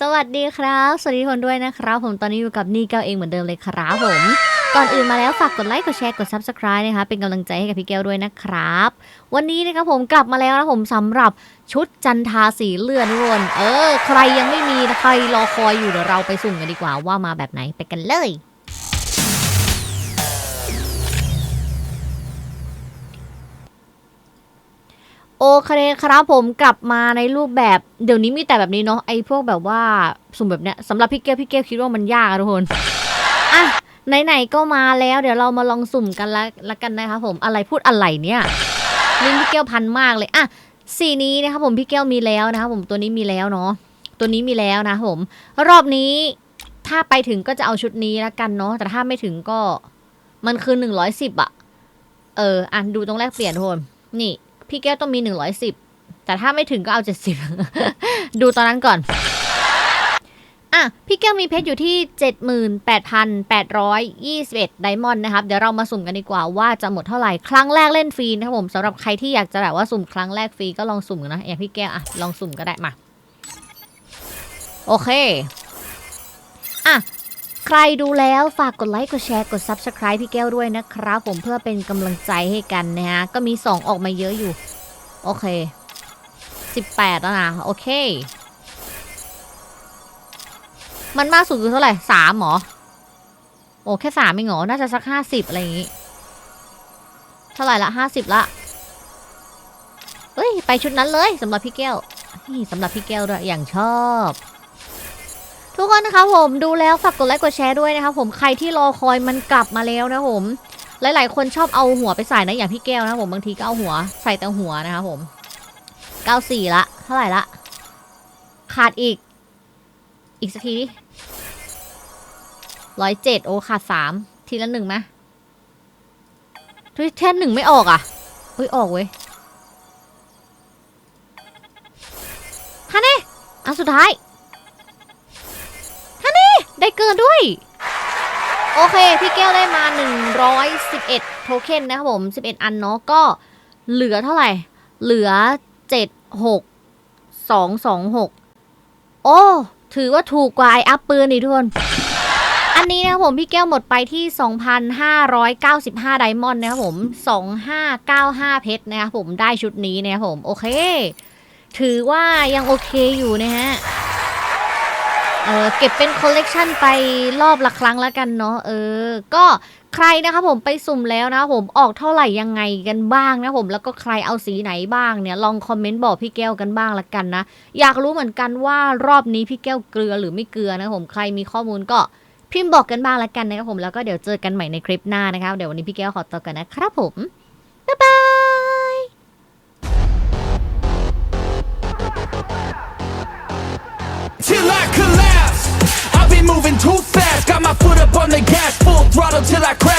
สวัสดีครับ สวัสดีทุกคนด้วยนะครับ ผมตอนนี้อยู่กับนี่เก้าเองเหมือนเดิมเลยครับผม ก่อนอื่นมาแล้วฝากกดไลค์กดแชร์กด subscribe นะคะเป็นกำลังใจให้กับพี่แก้วด้วยนะครับ วันนี้นะครับผมกลับมาแล้วนะผมสำหรับชุดจันทาสีเลือดวนเออ ใครยังไม่มีนะใครรอคอยอยู่เดี๋ยวเราไปสุ่มกันดีกว่าว่ามาแบบไหนไปกันเลย อเคครับผมกลับมาในรูปแบบเดี๋ยวนี้มีแต่แบบนี้เนาะไอ้พวกแบบว่าสุ่มแบบเนี้ยสำหรับพี่เกลพี่เกลคิดว่ามันยากทุกคนอะไหนๆก็มาแล้วเดี๋ยวเรามาลองสุ่มกันละละกันนะครับผมอะไรพูดอะไรเนี่ยลิ้นพี่เกลพันมากเลยอะสีนี้นะครับผมพี่เกลมีแล้วนะครับผมตัวนี้มีแล้วเนาะตัวนี้มีแล้วนะผม รอบนี้ถ้าไปถึงก็จะเอาชุดนี้ละกันเนาะแต่ถ้าไม่ถึงก็มันคือหนึ่งร้อยสิบอะเอออะดูตรงแรกเปลี่ยนทุกคนนี่ พี่แก้วต้องมีหนึ่งร้อยสิบแต่ถ้าไม่ถึงก็เอาเจ็ดสิบดูตอนนั้นก่อน อะ พี่แก้วมีเพชรอยู่ที่เจ็ดหมื่นแปดพันแปดร้อยยี่สิบเอ็ดไดมอนด์นะครับ เดี๋ยวเรามาสุ่มกันดีกว่าว่าจะหมดเท่าไหร่ ครั้งแรกเล่นฟรีนะครับผมสำหรับใครที่อยากจะแบบว่าสุ่มครั้งแรกฟรีก็ลองสุ่มกันนะอย่างพี่แก้วอะลองสุ่มก็ได้มา โอเค อะ ใครดูแล้วฝากกดไลค์กดแชร์กด Subscribe พี่แก้วด้วยนะครับ ผมเพื่อเป็นกำลังใจให้กันนะฮะ ก็มี 2 ออกมาเยอะอยู่ โอเค 18 แล้วนะ โอเค มันมากสุดคือเท่าไหร่สามหรอ โอ้ แค่สามเองเหรอ น่าจะสักห้าสิบอะไรอย่างงี้ เท่าไหร่ละห้าสิบละ เฮ้ย ไปชุดนั้นเลยสำหรับพี่แก้วนี่สำหรับพี่แก้วด้วยอย่างชอบ ทุกคนนะคะผมดูแล้วฝากกดไลค์กดแชร์ด้วยนะคะผมใครที่รอคอยมันกลับมาแล้วนะผมหลายๆ คนชอบเอาหัวไปใส่นะอย่างพี่แก้วนะผมบางทีก็เอาหัวใส่แต่หัวนะคะผมเก้าสี่ละ เท่าไหร่ละ ขาดอีก อีกสักทีร้อยเจ็ดโอ้ขาดสามทีละหนึ่งไหมทุกแท่หนึ่งไม่ออกอะเฮ้ยออกเว้ยฮันเน่อันสุดท้าย ได้เกินด้วย โอเค พี่แก้วได้มา 111 โทเค็นนะครับผม 11 อันเนาะก็เหลือเท่าไหร่ เหลือ 7 6 2 2 6 โอ้ ถือว่าถูกกว่าไออัพปืนนี่ทุกคน อันนี้นะครับผม พี่แก้วหมดไปที่ 2,595 ไดมอนด์นะครับผม 2595 เพชรนะครับผมได้ชุดนี้นะครับผม โอเค ถือว่ายังโอเคอยู่นะฮะ เออเก็บเป็นคอลเลกชันไปรอบละครั้งแล้วกันเนาะเออ ก็ใครนะคะผมไปสุ่มแล้วนะผมออกเท่าไหร่ยังไงกันบ้างนะผมแล้วก็ใครเอาสีไหนบ้างเนี่ยลองคอมเมนต์บอกพี่แก้วกันบ้างละกันนะ อยากรู้เหมือนกันว่ารอบนี้พี่แก้วเกลือหรือไม่เกลือนะผมใครมีข้อมูลก็พิมพ์บอกกันบ้างละกันนะครับผมแล้วก็เดี๋ยวเจอกันใหม่ในคลิปหน้านะครับเดี๋ยววันนี้พี่แก้วขอตัวกันนะครับผมบ๊ายบาย till I crash.